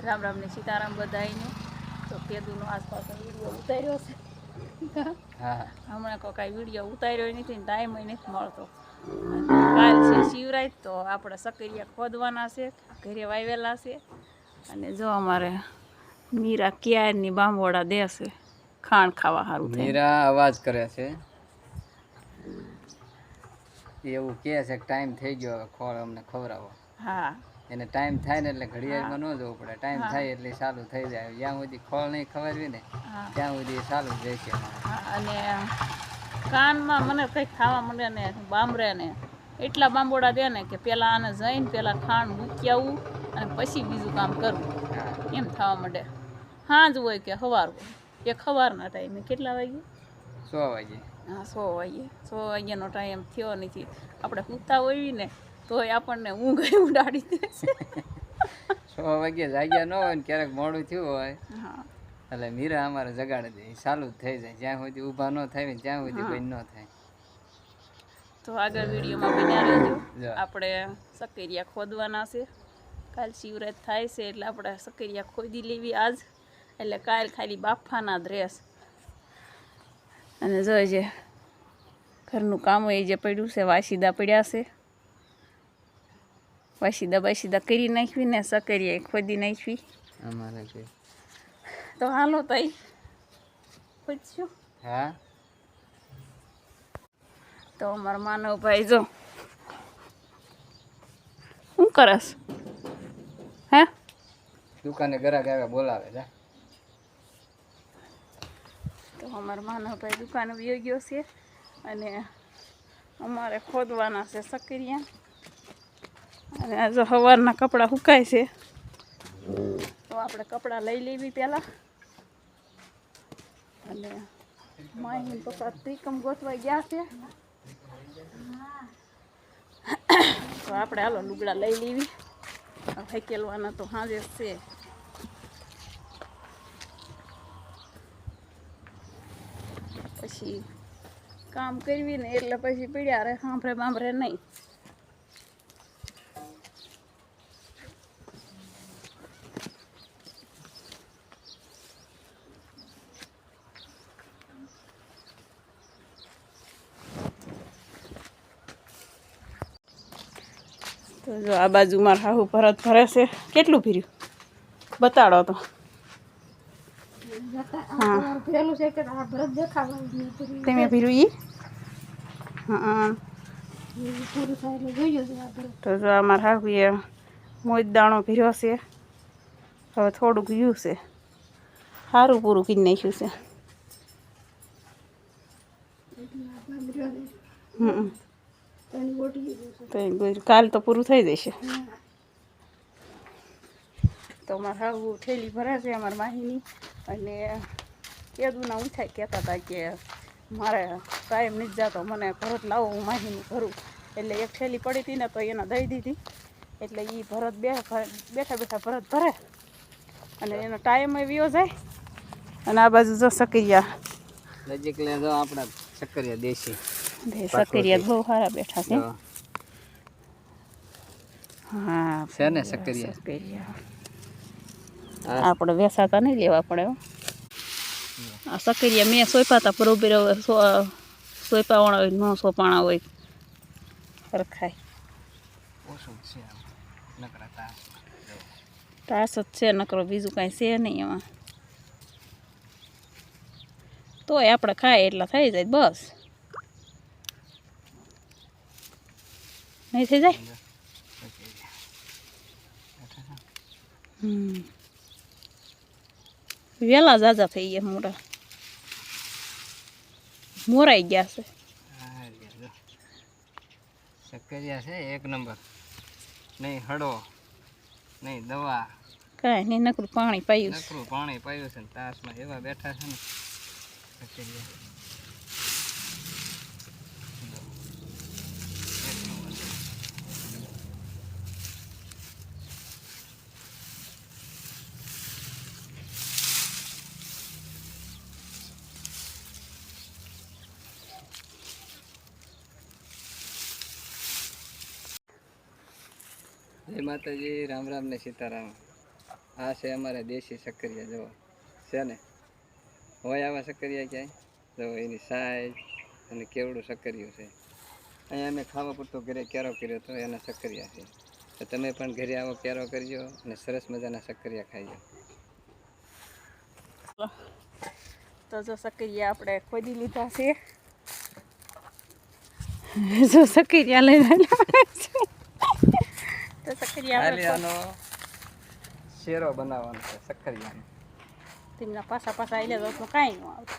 રામ રામ ને સીતારામ બધાઈને તો કેદુનો આસપાસ વીડિયો ઉતાર્યો છે. હા હમણાં કોઈ કાંઈ વીડિયો ઉતાર્યો નથી ને ટાઈમ નથી મળતો. કાલ છે શિવરાજ તો આપણે સકરિયા ખોદવાના છે ઘરે વાવેલા છે. અને જો અમારે મીરા ક્યારની બાંબોડા દેશે ખાણ ખાવા સારું મીરા અવાજ કરે છે. એવું કહે છે કે ટાઈમ થઈ ગયો હવે ખોળ અમને ખવડાવો. હા. એને ટાઈમ થાય ને એટલે ઘડિયાળમાં ન જવું પડે. ટાઈમ થાય એટલે ચાલુ થઈ જાય. જ્યાં સુધી ખોળ નહીં ખવડાવી ને ત્યાં સુધી સારું ચાલુ જ રહેશે. અને કાનમાં મને કંઈક ખાવા માંડે ને બાંબરે ને એટલા બાંબોડા દે ને કે પહેલાં આને જઈને પહેલાં ખાણ મૂકી આવું અને પછી બીજું કામ કરવું એમ થવા માંડે. સાંજ હોય કે સવાર હોય. એક સવારના ટાઈમે કેટલા વાગે સો વાગે હા સો વાગે સો વાગ્યાનો ટાઈમ થયો નથી. આપણે સૂતા હોઈએ ને તોય આપણને ઊંઘ ઉડાડી દે છે. છ વાગે જાગ્યા ન હોય ને ક્યારેક મોડું થયું હોય હા. એટલે મીરા અમારે જગાડી દે. ચાલુ જ થઈ જાય. જ્યાં સુધી ઊભા ન થાય ને ત્યાં સુધી કોઈ ન થાય. તો આગળ વિડીયોમાં બન્યા રહેજો. આપણે સકેરિયા ખોદવાના છે. કાલ શિવરાત થાય છે એટલે આપણે સકેરિયા ખોદી લેવી આજ. એટલે કાલ ખાલી બાફાના ડ્રેસ અને જોઈએ ઘરનું કામ એ જે પડ્યું છે વાસીદા પડ્યા છે. વાસીદા સીધા કરી નાખવી ને સકરીએ ખોદી નાખવી. અમારે તો હાલો તઈ પૂછ્યું હા? તો અમારા માનવભાઈ જો શું કરસ? હે? દુકાને ગ્રાહક આવે બોલાવે જા. તો અમારા માનવભાઈ દુકાને વયો ગયો છે અને અમારે ખોદવાના છે સકરિયા. અને જો સવારના કપડાં સુકાય છે. તો આપણે કપડાં લઈ લેવી પહેલાં. અને માહી પપ્પા ત્રિકમ ગોતવા ગયા છે. તો આપણે હાલો લુગડા લઈ લેવી. ફેકેલવાના તો હાજે છે. પછી કામ કરવી ને એટલે પછી પીડ્યા રે સાંભળે બાંભરે નહીં. તો જો આ બાજુ મારા હાહુ ભરત ભરે છે. કેટલું ભીર્યું? બતાડો તો. તમે ભર્યું ઈ? હા. તો જો અમારા હાહુએ મોજ દાણો ભર્યો છે. હવે થોડુંક યુ છે. સારું પૂરું કરી નાખ્યું છે. હમ. કાલ તો પૂરું થઈ જશે. તો અમારે હાવું થેલી ભરાશે છે અમારા માહીની. અને કેદુના ઉઠાઈ કહેતા હતા કે મારે ટાઈમ નથી જતો મને ભરત લાવો હું માહીનું ભરું. એટલે એક થેલી પડી હતી ને તો એને દઈ દીધી. એટલે એ ભરત બે બેઠા બેઠા ભરત ભરે. અને એનો ટાઈમ વ્યો જાય. અને આ બાજુ જો સકરિયા. નજીક લે જો આપણા સકરિયા દેશી. બે સકરિયા બહુ સારા બેઠા છે. હા. છે ને સકરિયા સકરિયા આપણે વેસાતા નહીં લેવા પડે આ સકરિયા મેં સોંપ્યા હતા બરોબર હવે સો- હોય ન સોપાણા હોય. સરખાય. તાસ જ છે નકરો બીજું કાંઈ છે નહીં એમાં. તોય આપણે ખાય એટલા થઈ જાય બસ. નહીં થઈ જાય વેલા જાજા થઈ ગયા મોરા મોરાઈ ગયા છે. ચક્કરિયા છે એક નંબર નહીં હડો નહીં દવા કાંઈ નહીં નકરું પાણી પાયું નકરું પાણી પાયું છે ને તાસમાં એવા બેઠા છે ને ચક્કરિયા જો. એક નંબર. જય માતાજી, રામ રામ ને સીતારામ. આ છે અમારે દેશી સક્કરિયા, જુઓ. છે ને? હોય આવા સક્કરિયા ક્યાંય? જો એની સાઈઝ અને કેવડું સક્કરિયું છે. અહીંયા અમે ખાવા પૂરતો ઘરે ક્યારો કર્યો હતો એના સક્કરિયા છે. તો તમે પણ ઘરે આવો ક્યારો કરજો અને સરસ મજાના સક્કરિયા ખાઈજો તો જો સકરિયા આપણે ખોદી લીધા છે. જો આવ્યા છે. તો આપણે શેરો બનાવવાનો છે સક્કરિયાનો તેમના પાસા પાછા આવેલા તો કાઈ ન આવે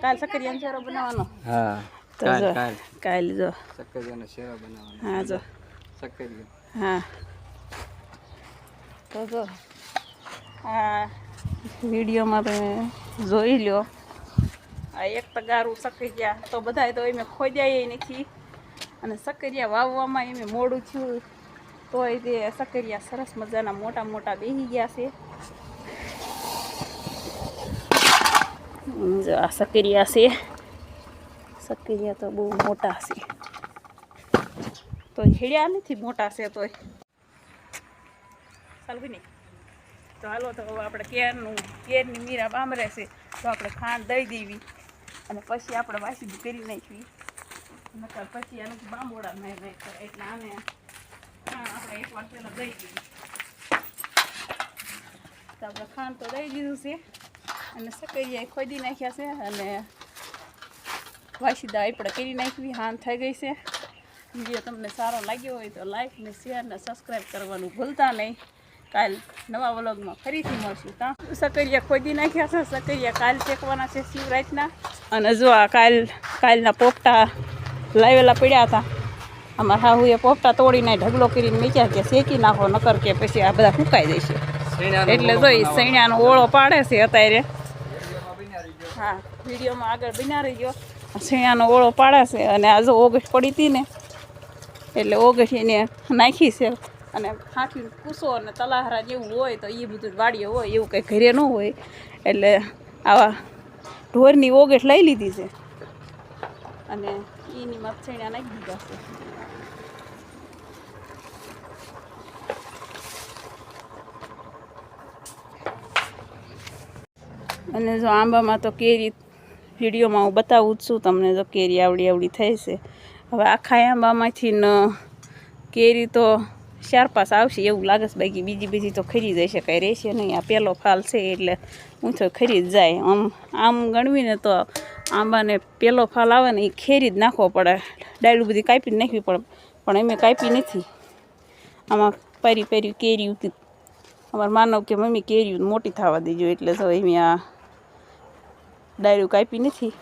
કાલ સકરિયાનો શેરો બનાવવાનો. હા કાલ જો કાલ જો. સક્કરિયાનો શેરો બનાવવાનો હા જો. સક્કરિયો હા. તો જો આ વિડીયોમાં તમે જોઈ લો. આ એક તગારું સકરિયા તો બધાય તો એમ ખોદ્યા નથી. અને સકરિયા વાવવામાં એમ મોડું થયું. તોય તે સકરિયા સરસ મજાના મોટા મોટા બેસી ગયા છે. જો આ સકરિયા છે. સકરિયા તો બહુ મોટા છે. તો હેડ્યા નથી મોટા છે તોય. ચાલવી નહીં તો હાલો, તો આપણે કેરનું, કેરની મીરા બામરે છે. તો આપણે ખાંડ દઈ દેવી. અને પછી આપણે વાસી કરી નાખવી. નકર પછી આનું બાંબોડા કરે એટલે આને આપણે એક વાર દઈ દીધું આપણે ખાંડ તો દઈ દીધું છે. અને સકરિયા ખોદી નાખ્યા છે અને વાસીદા આપણે કરી નાખવી, હાન થઈ ગઈ છે. વીડિયો તમને સારો લાગ્યો હોય તો લાઈક ને શેર ને સબસ્ક્રાઈબ કરવાનું ભૂલતા નહીં. કાલ નવા વ્લોગમાં ફરીથી મળશું. તા સકરિયા ખોદી નાખ્યા છે, સકરિયા કાલ ચેકવાના છે શિવરાતના. અને જો આ કાલ, કાલના પોપટા લાવેલા પડ્યા હતા. અમારા હાહુએ પોપટા તોડીને ઢગલો કરીને મીચ્યા કે શેકી નાખો નકર કે પછી આ બધા ફૂંકાઈ જશે એટલે જોઈ સૈણાનો ઓળો પાડે છે અત્યારે. હા વિડીયોમાં આગળ બિના રહી ગયો. સૈણાનો ઓળો પાડે છે અને આ જો ઓગસ્ટ પડી હતી ને એટલે ઓગસ્ટ એને નાખી છે અને હાથી કૂસો અને તલાહરા જેવું હોય તો એ બધું વાડીએ હોય એવું કંઈ ઘરે ન હોય. એટલે આવા ઢોરની ઓગસ્ટ લઈ લીધી છે. અને એની મગસૈણા નાખી દીધા છે અને જો આંબામાં તો કેરી વિડીયોમાં હું બતાવું જ છું, તમને જો કેરી આવડી આવડી થઈ છે. હવે આખા આંબામાંથી ન કેરી તો ચાર પાસ આવશે એવું લાગે છે, બાકી બીજી બીજી તો ખરી જઈ શકાય રહેશે નહીં. આ પહેલો ફાલ છે એટલે તો ખરી જ જાય. આમ આમ ગણવીને તો આંબાને પેલો ફાલ આવે ને એ ખેરી જ નાખવો પડે. ડાયલું બધી કાપી નાખવી પડે. પણ એમે કાપી નથી. આમાં પહેરી પેરી કેરી ઉતી અમારા માનવ કે મમ્મી કેરી મોટી થવા દેજો એટલે તો એમ આ ડાયરું કાપી નથી.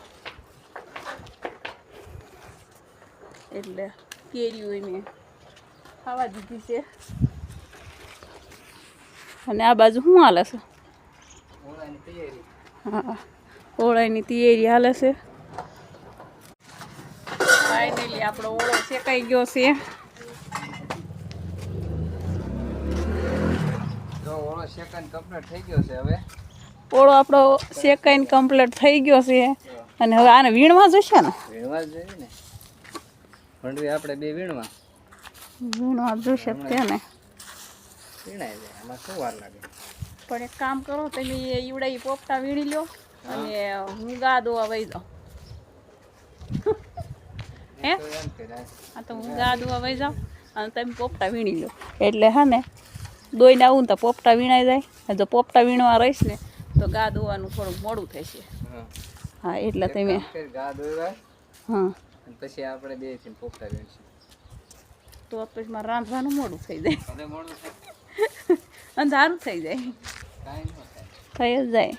એટલે કેરીઓ એમ ખાવા દીધી છે. અને આ બાજુ શું હાલે છે? હા. ઓળાની તૈયારી હાલે છે. ફાઇનલી આપણો ઓળો શેકાઈ ગયો છે. જો ઓળો સેકન્ડ કમ્પ્લીટ થઈ ગયો છે હવે. ઓળો આપણો શેકાઈને કમ્પ્લીટ થઈ ગયો છે. અને હવે આને વીણવા જશે ને? વીણવા જોઈએ ને. ભંડવી આપણે બે વીણવા. વીણવા જોશે તેને. વીણાય જાય. આમાં શું વાર લાગે? પણ એક કામ કરો તમે એ ઈવડા પોપટા વીણી લો અને હું ગા દોવા વહી જાઉં હે. આ તો હું ગા દોવા વહી જાઉં અને તમે પોપટા વીણી લો. એટલે હા ને દોઈને આવું ને તો પોપટા વીણાઈ જાય. અને જો પોપટા વીણવા રહીશ ને તો ગા દોવાનું થોડુંક મોડું થશે. હા. હા એટલે તમે ગા દોરવા હા. પછી આપણે બેથી પોપટા વીણશું. તો પછી મારે રાંધવાનું મોડું થઈ જાય. અને મોડું અંધારું થઈ જાય. થઈ જ જાય.